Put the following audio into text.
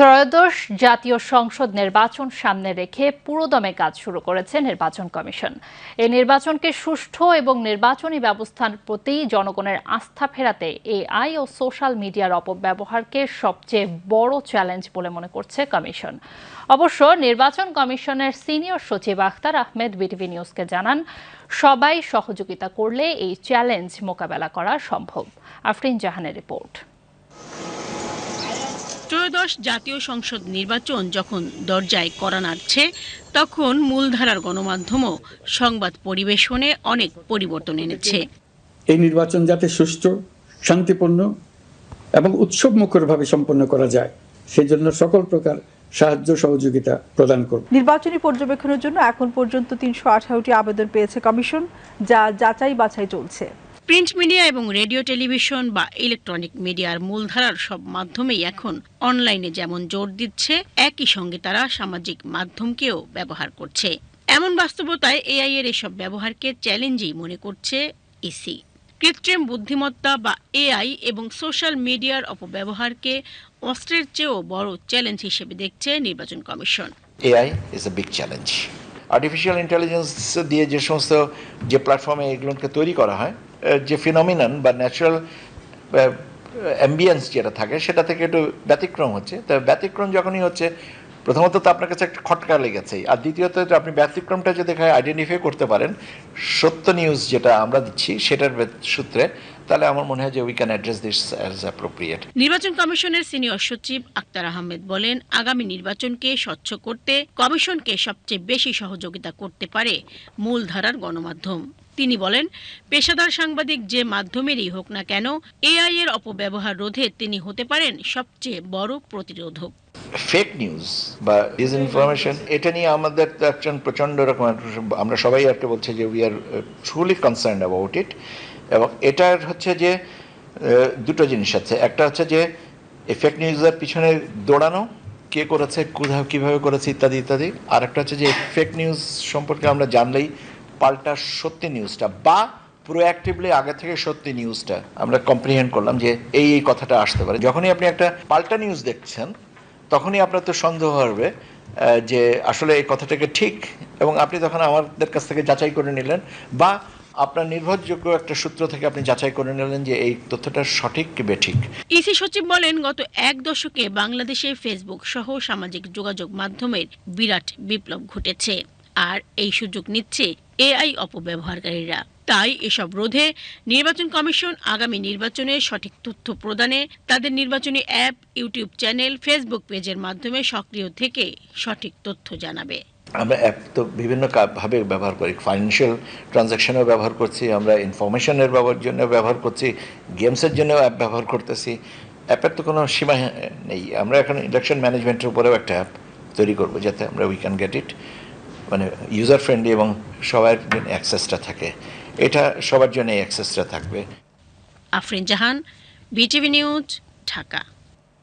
ত্রয়োদশ জাতীয় সংসদ নির্বাচন সামনে রেখে পুরোদমে কাজ শুরু করেছে নির্বাচন কমিশন। এই নির্বাচনকে সুষ্ঠু এবং নির্বাচনী ব্যবস্থার প্রতি জনগণের আস্থা ফেরাতে এআই ও সোশ্যাল মিডিয়ার অপব্যবহারকে সবচেয়ে বড় চ্যালেঞ্জ বলে মনে করছে কমিশন। অবশ্য নির্বাচন কমিশনের সিনিয়র সচিব আখতার আহমেদ বিটিভি নিউজকে জানান, সবাই সহযোগিতা করলে এই চ্যালেঞ্জ মোকাবেলা করা সম্ভব। আফরিন জাহানের রিপোর্ট। ত্রয়োদশ জাতীয় সংসদ নির্বাচন যখন দরজায় করা নাড়ছে তখন মূলধারার গণমাধ্যমও সংবাদ পরিবেশনে অনেক পরিবর্তন এনেছে। এই নির্বাচন যাতে সুষ্ঠু শান্তিপূর্ণ এবং উৎসব মুখরভাবে সম্পন্ন করা যায় সেজন্য সকল প্রকার সাহায্য সহযোগিতা প্রদান করব। নির্বাচনী পর্যবেক্ষণের জন্য এখন পর্যন্ত তিনশো আঠারোটি আবেদন পেয়েছে কমিশন যা যাচাই বাছাই চলছে। প্রিন্ট মিডিয়া এবং রেডিও টেলিভিশন বা ইলেকট্রনিক মিডিয়ার মূলধারার সব মাধ্যমেই এখন অনলাইনে যেমন জোর দিচ্ছে, একই সঙ্গে তারা সামাজিক মাধ্যমকেও ব্যবহার করছে। এমন বাস্তবতায় এআই এর এসব ব্যবহারকে চ্যালেঞ্জই মনে করছে ইসি। কৃত্রিম বুদ্ধিমত্তা বা এআই এবং সোশ্যাল মিডিয়ার অপব্যবহারকে অস্ত্রের চেয়েও বড় চ্যালেঞ্জ হিসেবে দেখছে নির্বাচন commission. AI is a big challenge artificial intelligence দিয়ে যে সমস্ত যে প্ল্যাটফর্মে এগুলোকে তৈরি করা হয় যে ফিনোমিনান বা ন্যাচারাল অ্যাম্বিয়েন্স যেটা থাকে, সেটা থেকে একটু ব্যতিক্রম হচ্ছে। তা ব্যতিক্রম যখনই হচ্ছে, প্রথমত তো আপনার কাছে একটা খটকা লেগেছেই আর দ্বিতীয়ত আপনি ব্যতিক্রমটা যদি আইডেন্টিফাই করতে পারেন, সত্য নিউজ যেটা আমরা দিচ্ছি, সেটার সূত্রে, তাহলে আমার মনে হয় যে we can address this as appropriate নির্বাচন কমিশনের সিনিয়র সচিব আক্তার আহমেদ বলেন, আগামী নির্বাচনকে স্বচ্ছ করতে কমিশনকে সবচেয়ে বেশি সহযোগিতা করতে পারে মূলধারার গণমাধ্যম। তিনি বলেন, পেশাদার সাংবাদিক যে মাধ্যমেরই হোক না কেন, এআই এর অপব্যবহার রোধে তিনি হতে পারেন সবচেয়ে বড় প্রতিরোধক। ফেক নিউজ বা ডিসইনফরমেশন এটা নিয়ে আমাদের একজন প্রচণ্ড রকম আমরা সবাই কি বলছে যে we are truly concern about it এবং এটার হচ্ছে যে দুটো জিনিস আছে। একটা হচ্ছে যে, এই ফেক নিউজের পিছনে দৌড়ানো, কে করেছে কোথাও কীভাবে করেছে ইত্যাদি ইত্যাদি। আর একটা হচ্ছে যে ফেক নিউজ সম্পর্কে আমরা জানলেই পাল্টা সত্যি নিউজটা বা প্রোঅ্যাক্টিভলি আগে থেকে সত্যি নিউজটা আমরা কম্প্রিহেন্ড করলাম যে এই এই কথাটা আসতে পারে। যখনই আপনি একটা পাল্টা নিউজ দেখছেন, তখনই আপনার তো সন্দেহ হবে যে আসলে এই কথাটাকে ঠিক এবং আপনি তখন আমাদের কাছ থেকে যাচাই করে নিলেন বা আপনার নির্ভরযোগ্য একটা সূত্র থেকে আপনি যাচাই করে নিলেন যে এই তথ্যটা সঠিক কি বেঠিক ইসি সচিব বলেন, গত এক দশকে বাংলাদেশে ফেসবুক সহ সামাজিক যোগাযোগ মাধ্যমের বিরাট বিপ্লব ঘটেছে। আর এই সুযোগ নিচ্ছে এআই অপব্যবহারকারীরা। তাই এসব রোধে নির্বাচন কমিশন আগামী নির্বাচনে সঠিক তথ্য প্রদানে তাদের নির্বাচনী অ্যাপ, ইউটিউব চ্যানেল, ফেসবুক পেজের মাধ্যমে সক্রিয় থেকে সঠিক তথ্য জানাবে। আমরা অ্যাপ তো বিভিন্ন ভাবে ব্যবহার করি। ফাইন্যান্সিয়াল ট্রানজ্যাকশনেও ব্যবহার করছি, আমরা ইনফরমেশনের ব্যবহার জন্য ব্যবহার করছি গেমসের জন্য অ্যাপ ব্যবহার করতেছি। অ্যাপের তো কোনো সীমা নেই। আমরা এখন ইলেকশন ম্যানেজমেন্টের উপরেও একটা অ্যাপ তৈরি করব, যাতে আমরা উই ক্যান গেট ইট মানে ইউজার ফ্রেন্ডলি এবং সবার অ্যাক্সেসটা থাকে। এটা সবার জন্য অ্যাক্সেসটা থাকবে। Afrin Jahan BTV news Dhaka.